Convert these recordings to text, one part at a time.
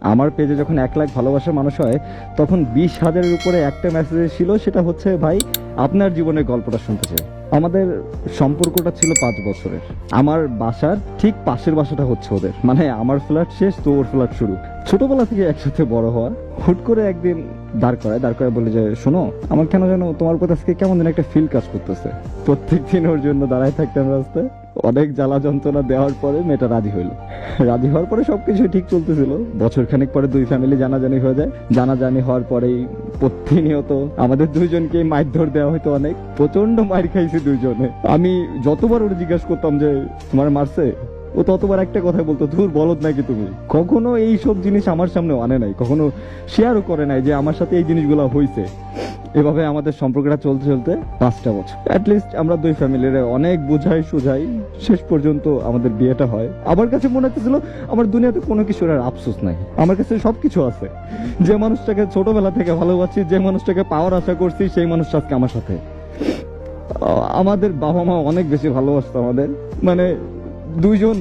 আমার পেজে যখন এক লাখ ভালোবাসার মানুষ হয়, তখন বিশ হাজারের উপরে একটা মেসেজ ছিল সেটা হচ্ছে, ভাই, আপনার জীবনের গল্পটা শুনতে চাই। আমাদের সম্পর্কটা ছিল পাঁচ বছরের। আমার বাসার ঠিক পাশের বাসাটা হচ্ছে ওদের। মানে আমার ফ্ল্যাট শেষ, তো ওর ফ্ল্যাট শুরু। ছোটবেলা থেকে একসাথে বড় হওয়া। হুট করে একদিন দাঁড় করায় দাঁড় করায় বলে যে, শোনো, আমার কেন যেন তোমার কথা আজকে কেমন যেন একটা ফিল কাজ করতেছে। প্রত্যেক দিন ওর জন্য দাঁড়ায় থাকতাম রাস্তায়। অনেক জ্বালা যন্ত্রণা দেওয়ার পরে মেয়েটা রাজি হইল। রাজি হওয়ার পরে সবকিছু ঠিক চলতেছিল। বছর খানিক পরে দুই ফ্যামিলি জানাজানি হয়ে যায়। জানাজানি হওয়ার পরেই প্রতিনিয়ত আমাদের দুইজনকে মারধর দেওয়া হয়তো অনেক। প্রচণ্ড মার খাইছে দুইজনে। আমি যতবার ওর জিজ্ঞাসা করতাম যে, তোমার মারছে? ও ততবার একটা কথা বলতো, ধুর, বলদ নাকি তুমি? কখনো এই সব জিনিস আমার সামনে আনে নাই। কখনো শেয়ারও করে নাই যে, আমার সাথে এই জিনিসগুলো হয়েছে এভাবে আমাদের সম্পর্কটা চলতে চলতে পাঁচটা বছর। অ্যাটলিস্ট আমরা দুই ফ্যামিলির অনেক বুঝাই, সুঝাই, শেষ পর্যন্ত আমাদের বিয়েটা হয়। আমার কাছে মনে হচ্ছিল আমার দুনিয়াতে কোনো কিছুর আর আফসোস নাই। আমার কাছে সবকিছু আছে। যে মানুষটাকে ছোটবেলা থেকে ভালোবাসি, যে মানুষটাকে পাওয়ার আশা করছি, সেই মানুষটা আজকে আমার সাথে। আমাদের বাবা মা অনেক বেশি ভালোবাসতো আমাদের। মানে দুইজন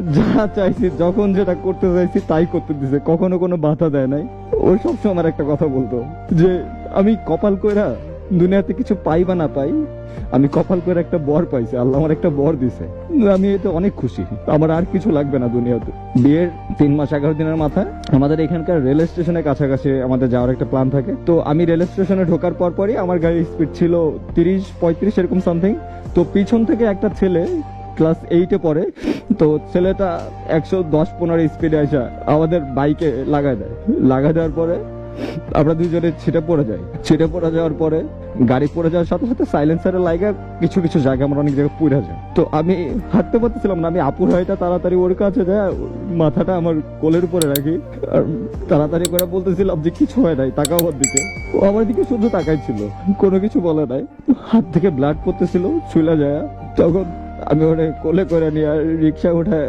যা চাইছি, যখন যেটা করতে চাইছি, তাই করতে দিছে। কখনো কোনো বাধা দেয় নাই। ও সবসময় আমার একটা কথা বলতো, যে আমি কপাল কইরা দুনিয়াতে কিছু পাই বা না পাই, আমি কপাল করে একটা বর পাইছি, আল্লাহ আমার একটা বর দিছে। আমি এতে অনেক খুশি। আমার আর কিছু লাগবে না দুনিয়াতে। বিয়ের তিন মাস এগারো দিনের মাথায় আমাদের এখানকার রেল স্টেশনের কাছাকাছি আমাদের যাওয়ার একটা প্ল্যান থাকে। তো আমি রেল স্টেশনে ঢোকার পর পরই আমার গাড়ির স্পিড ছিল তিরিশ, পঁয়ত্রিশ এরকম সামথিং তো পিছন থেকে একটা ছেলে ক্লাস এইটে পড়ে। তো ছেলেটা একশো দশ, পনেরো স্পিডে আসা আমাদের বাইকে লাগাই দেয়। লাগাই দেওয়ার পরে আমরা দুজনে ছিটে পড়ে যাই। ছিটে পড়ে যাওয়ার পরে গাড়ি পড়ে যাওয়ার সাথে সাথে সাইলেন্সারের লাইগা কিছু কিছু জায়গা আমরা অনেক জায়গায় পুড়ে যায় তো আমি হাঁটতে পারতেছিলাম না, আমি আপুর হয়টা তাড়াতাড়ি ওর কাছে যায় মাথাটা আমার কোলের উপরে রাখি। আর তাড়াতাড়ি করে বলতেছিলাম যে কিছু হয় নাই, তাকাও আমার দিকে। ও আমার দিকে শুধু তাকাই ছিল কোনো কিছু বলে নাই। হাত থেকে ব্লাড পড়তেছিল চুলা যায়। তখন আমি ওরে কোলে করে নিয়ে রিক্সা উঠে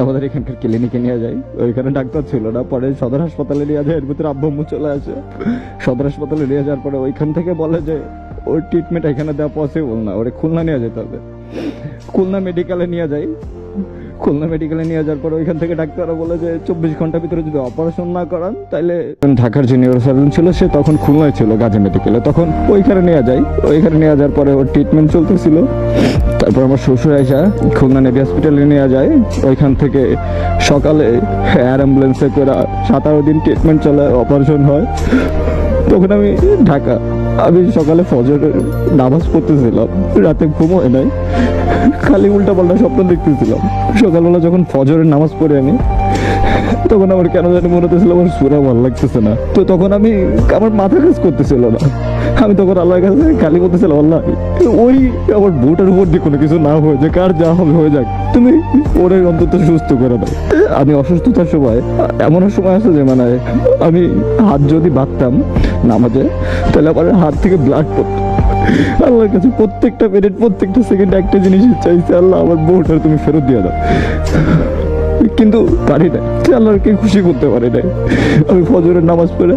আমাদের এখানকার ক্লিনিকে নিয়ে যাই। ওইখানে ডাক্তার ছিল না, পরে সদর হাসপাতালে নিয়ে যায়, এর ভিতরে আব্বু চলে আসে। সদর হাসপাতালে নিয়ে যাওয়ার পরে ওইখান থেকে বলে যে, ওর ট্রিটমেন্ট এখানে দেওয়া পসিবল না, ওরে খুলনা নিয়ে যেতে হবে। খুলনা মেডিকেলে নিয়ে যাই। খুলনা মেডিকেলে নিয়ে যাওয়ার পর ওইখান থেকে ডাক্তাররা বলে যে চব্বিশ ঘণ্টার ভিতরে যদি অপারেশন না করান তাহলে ঢাকার যে নিউরোসার্জন ছিল সে তখন খুলনায় ছিল গাজী মেডিকেলে তখন ওইখানে নিয়ে যাই। ওইখানে নিয়ে যাওয়ার পরে ওর ট্রিটমেন্ট চলতেছিল। তারপর আমার শ্বশুর আইসা খুলনা নেভি হসপিটালে নিয়ে যায়। ওইখান থেকে সকালে এয়ার অ্যাম্বুলেন্সে করে সাতারো দিন ট্রিটমেন্ট চলে অপারেশন হয়। তখন আমি ঢাকা, আমি সকালে ফজরের নামাজ পড়তেছিলাম। রাতে ঘুম হয় নাই। খালি উল্টা পাল্টা স্বপ্ন দেখতেছিলাম। সকালবেলা যখন ফজরের নামাজ পড়ে আমি, তখন আমার কেন জানি মনে হতেছিল আমার সুরা ভালো লাগতেছে না। তো তখন আমি আমার মাথা কাজ করতেছিল না। আমি তখন আল্লাহর কাছে খালি করতেছিলাম আল্লাহ, ওই আমার বুটের উপর দিয়ে কোনো কিছু না হয়ে যায় কার যা হবে হয়ে যাক। তুমি ওরে অন্তত সুস্থ করে দাও। আমি অসুস্থতার সময়, এমন সময় আছে যে মানে আমি হাত যদি বাঁধতাম নামাজে, তাহলে আমার হাত থেকে ব্লাড পড়তো। আল্লাহর কাছে প্রত্যেকটা মিনিট প্রত্যেকটা সেকেন্ড একটা জিনিস চাইছে, আল্লাহ, আমার বউটা তুমি ফেরত দিয়ে দাও। কিন্তু পারি না সে আল্লাহকে খুশি করতে পারি নাই। আমি ফজরের নামাজ পড়ে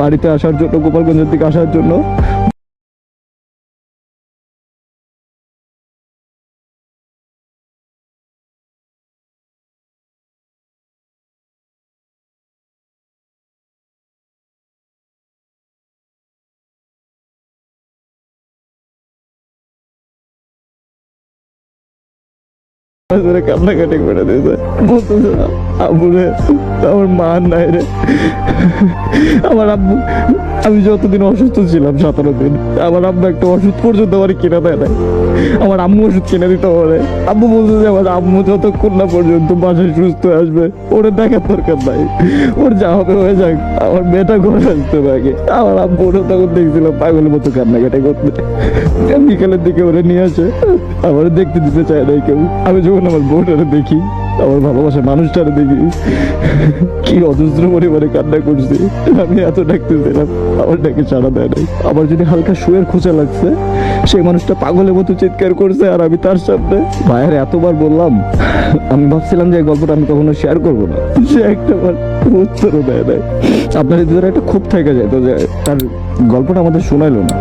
বাড়িতে আসার জন্য, গোপালগঞ্জের দিকে আসার জন্য ধরে আমি যতদিন অসুস্থ ছিলাম সতেরো দিন আব্বু একটা পর্যন্ত আমার কিনে দেয় নাই। আমার আম্মু ওষুধ কিনে দিতে পারে। আব্বু যে, আমার আম্মু যতক্ষণ না পর্যন্ত বাসায় সুস্থ আসবে, ওরে দেখার দরকার নাই। ওর যা হবে হয়ে যাক, আমার মেয়েটা ঘরে আসতে আগে আমার আব্বু ওরা তখন দেখছিলাম পাগলের মতো কান্নাকাটি করতে বিকালের দিকে ওরে নিয়ে আসে। আমার দেখতে দিতে চায় নাই কেউ। আমি যখন আমার বউটারে দেখি, আমার ভালোবাসা মানুষটারে দেখি। কি অজস্র পরিমাণে কান্না করছি। আমি এত ডাকতে ডাকতেছিলাম, আমার ডাকে সাড়া দেয় নাই। আমার যদি হালকা শুয়ের খোঁচা লাগছে, সেই মানুষটা পাগলের মতো চিৎকার করছে আর আমি তার সামনে। ভাইয়ের এতবার বললাম, আমি ভাবছিলাম যে গল্পটা আমি কখনো শেয়ার করব না। সে একটা বার উত্তরও দেয় নাই। আপনার ভিতরে একটা খুব থেকে যায় তো যে, তার গল্পটা আমাদের শোনাইলো না।